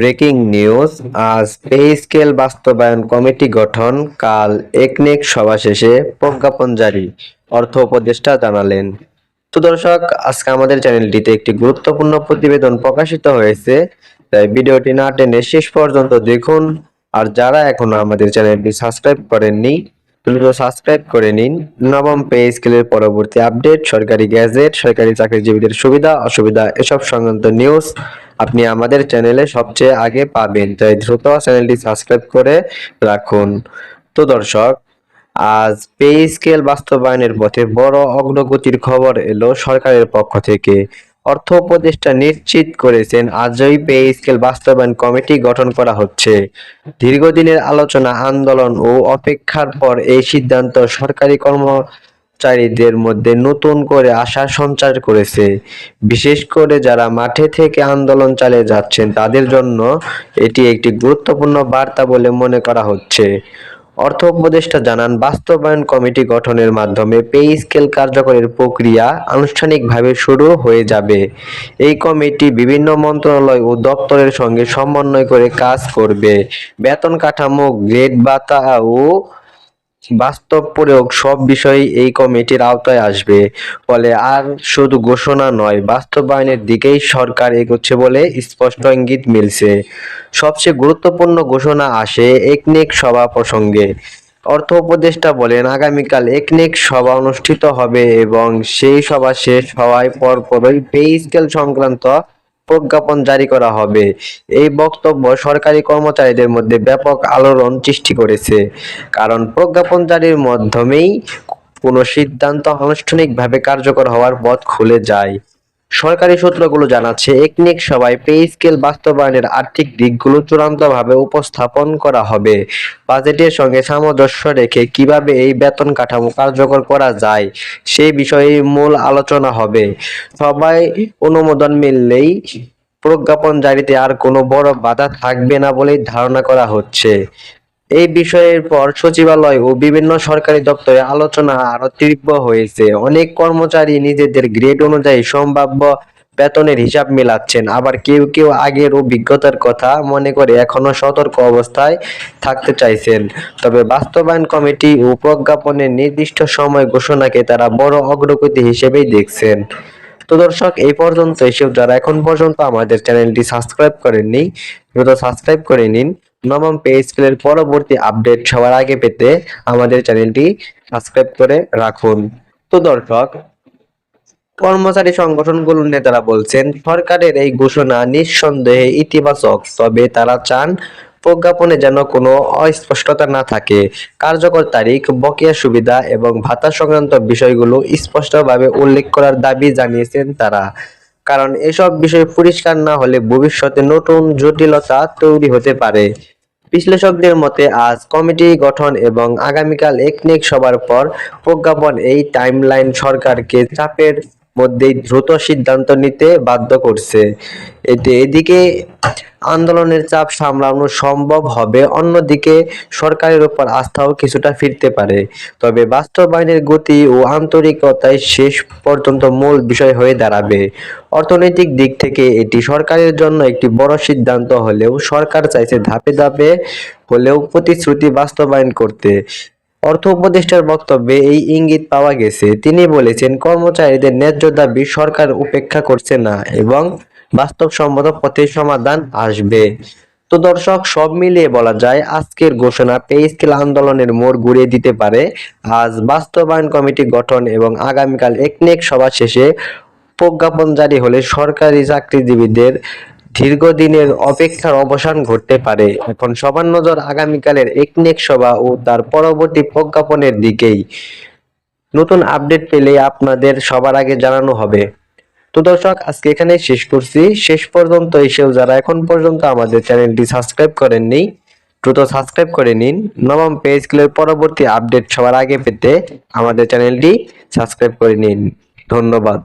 Breaking news. আজ pay scale বাস্তবায়ন committee গঠন। কাল একনেক সভা শেষে প্রজ্ঞাপন জারি, অর্থ উপদেষ্টা জানালেন। তো দর্শক, আজকে আমাদের চ্যানেলটিতে একটি গুরুত্বপূর্ণ প্রতিবেদন প্রকাশিত হয়েছে। তাই ভিডিওটি না টেনে শেষ পর্যন্ত দেখুন। আর যারা এখনও আমাদের চ্যানেলটি সাবস্ক্রাইব করেননি, দ্রুত সাবস্ক্রাইব করে নিন। নবম পে স্কেলের পরবর্তী আপডেট, সরকারি গ্যাজেট, সরকারি চাকরিজীবীদের সুবিধা, অসুবিধা, এসব সংক্রান্ত নিউজ। আপনি আমাদের চ্যানেলে সবচেয়ে আগে পাবেন। তাই দ্রুত চ্যানেলটি সাবস্ক্রাইব করে রাখুন। তো দর্শক, আজ পে স্কেল বাস্তবায়নের পথে বড় অগ্রগতির খবর এলো সরকারের পক্ষ থেকে। অর্থ উপদেষ্টা নিশ্চিত করেছেন, আজই পে স্কেল বাস্তবায়ন কমিটি গঠন করা হচ্ছে। দীর্ঘদিনের আলোচনা, আন্দোলন ও অপেক্ষার পর এই সিদ্ধান্ত সরকারি কর্মচারীদের মধ্যে নতুন করে আশার সঞ্চার করেছে। বিশেষ করে যারা মাঠে থেকে আন্দোলন চালিয়ে যাচ্ছেন, তাদের জন্য এটি একটি গুরুত্বপূর্ণ বার্তা বলে মনে করা হচ্ছে। অর্থ উপদেষ্টা জানান, বাস্তবায়ন কমিটি গঠনের মাধ্যমে পে স্কেল কার্যকরের প্রক্রিয়া আনুষ্ঠানিকভাবে শুরু হয়ে যাবে। এই কমিটি বিভিন্ন মন্ত্রণালয় ও দপ্তরের সঙ্গে সমন্বয় করে কাজ করবে। বেতন কাঠামো, গ্রেড ভাতা ও বাস্তব প্রয়োগ সব বিষয়ই এই কমিটির আওতায় আসবে, ফলে আর শুধু ঘোষণা নয়, বাস্তবায়নের দিকেই সরকার এগোচ্ছে বলে স্পষ্ট ইঙ্গিত মিলছে। সবচেয়ে গুরুত্বপূর্ণ ঘোষণা আসে একনেক সভা প্রসঙ্গে। অর্থ উপদেষ্টা বলেন, আগামীকাল একনেক সভা অনুষ্ঠিত হবে এবং সেই সভা শেষ হওয়ার পরপরই পে স্কেল সংক্রান্ত প্রজ্ঞাপন জারি করা হবে। এই বক্তব্য সরকারি কর্মচারীদের মধ্যে ব্যাপক আলোড়ন সৃষ্টি করেছে। কারণ প্রজ্ঞাপন জারির মাধ্যমেই কোনো সিদ্ধান্ত আনুষ্ঠানিকভাবে কার্যকর হওয়ার পথ খুলে যায়। সরকারি সূত্রগুলো জানাচ্ছে, একনিক সভায় পে স্কেল বাস্তবায়নের আর্থিক দিকগুলো চূড়ান্তভাবে উপস্থাপন করা হবে। বাজেটের সঙ্গে সামঞ্জস্য রেখে কীভাবে এই বেতন কাঠামো কার্যকর করা যায় সেই বিষয়ে মূল আলোচনা হবে। সবাই অনুমোদন মিললেই প্রজ্ঞাপন জারিতে আর কোনো বড় বাধা থাকবে না বলেই ধারণা করা হচ্ছে। এই বিষয়ের পর সচিবালয় ও বিভিন্ন সরকারি দপ্তরে আলোচনা আরও তীব্র হয়েছে। অনেক কর্মচারী নিজেদের গ্রেড অনুযায়ী সম্ভাব্য বেতনের হিসাব মেলাচ্ছেন। আবার কেউ কেউ আগের অভিজ্ঞতার কথা মনে করে এখনও সতর্ক অবস্থায় থাকতে চাইছেন। তবে বাস্তবায়ন কমিটি ও প্রজ্ঞাপনের নির্দিষ্ট সময় ঘোষণাকে তারা বড় অগ্রগতি হিসেবেই দেখছেন। তো দর্শক, এই পর্যন্ত এসেও যারা এখন পর্যন্ত আমাদের চ্যানেলটি সাবস্ক্রাইব করেননি। দ্রুত সাবস্ক্রাইব করে নিন। নবম পে স্কেলের পরবর্তী আপডেট সবার আগে পেতে আমাদের চ্যানেলটি সাবস্ক্রাইব করে রাখুন। তো দর্শক, কর্মচারী সংগঠনগুলোর নেতারা বলছেন, সরকারের এই ঘোষণা নিঃসন্দেহে ইতিবাচক, তবে তারা চান প্রজ্ঞাপনে যেন কোনো অস্পষ্টতা না থাকে। কার্যকর তারিখ, বকেয়া সুবিধা এবং ভাতা সংক্রান্ত বিষয়গুলো স্পষ্টভাবে উল্লেখ করার দাবি জানিয়েছেন তারা। কারণ এসব বিষয় পরিষ্কার না হলে ভবিষ্যতে নতুন জটিলতা তৈরি হতে পারে। বিশ্লেষকদের মতে, আজ কমিটি গঠন এবং আগামীকাল একনেক সবার পর প্রজ্ঞাপন এই টাইমলাইন সরকারকে চাপের মধ্যেই দ্রুত সিদ্ধান্ত নিতে বাধ্য করছে। এতে এদিকে আন্দোলনের চাপ সামলানো সম্ভব হবে, অন্যদিকে সরকারের উপর আস্থাও কিছুটা ফিরতে পারে। তবে বাস্তবায়নের গতি ও আন্তরিকতাই শেষ পর্যন্ত মূল বিষয় হয়ে দাঁড়াবে। অর্থনৈতিক দিক থেকে এটি সরকারের জন্য একটি বড় সিদ্ধান্ত হলেও সরকার চাইছে ধাপে ধাপে হলেও প্রতিশ্রুতি বাস্তবায়ন করতে। অর্থ উপদেষ্টার বক্তব্যে এই ইঙ্গিত পাওয়া গেছে। তিনি বলেছেন, কর্মচারীদের ন্যায্য দাবি সরকার উপেক্ষা করছে না এবং বাস্তবসম্মত পথে সমাধান আসবে। তো দর্শক, সব মিলিয়ে বলা যায়, আজকের ঘোষণা পে স্কেল আন্দোলনের মোড় ঘুরিয়ে দিতে পারে। আজ বাস্তবায়ন কমিটি গঠন এবং আগামীকাল একনেক সভা শেষে প্রজ্ঞাপন জারি হলে সরকারি চাকরিজীবীদের দীর্ঘদিনের অপেক্ষার অবসান ঘটতে পারে। এখন সবার নজর আগামীকালের একনেক সভা ও তার পরবর্তী প্রজ্ঞাপনের দিকেই। নতুন আপডেট পেলে আপনাদের সবার আগে জানানো হবে। তো দর্শক, আজকে এখানে শেষ করছি। শেষ পর্যন্ত এসেও যারা এখন পর্যন্ত আমাদের চ্যানেলটি সাবস্ক্রাইব করেননি, দ্রুত সাবস্ক্রাইব করে নিন। নবম পেজগুলোর পরবর্তী আপডেট সবার আগে পেতে আমাদের চ্যানেলটি সাবস্ক্রাইব করে নিন। ধন্যবাদ।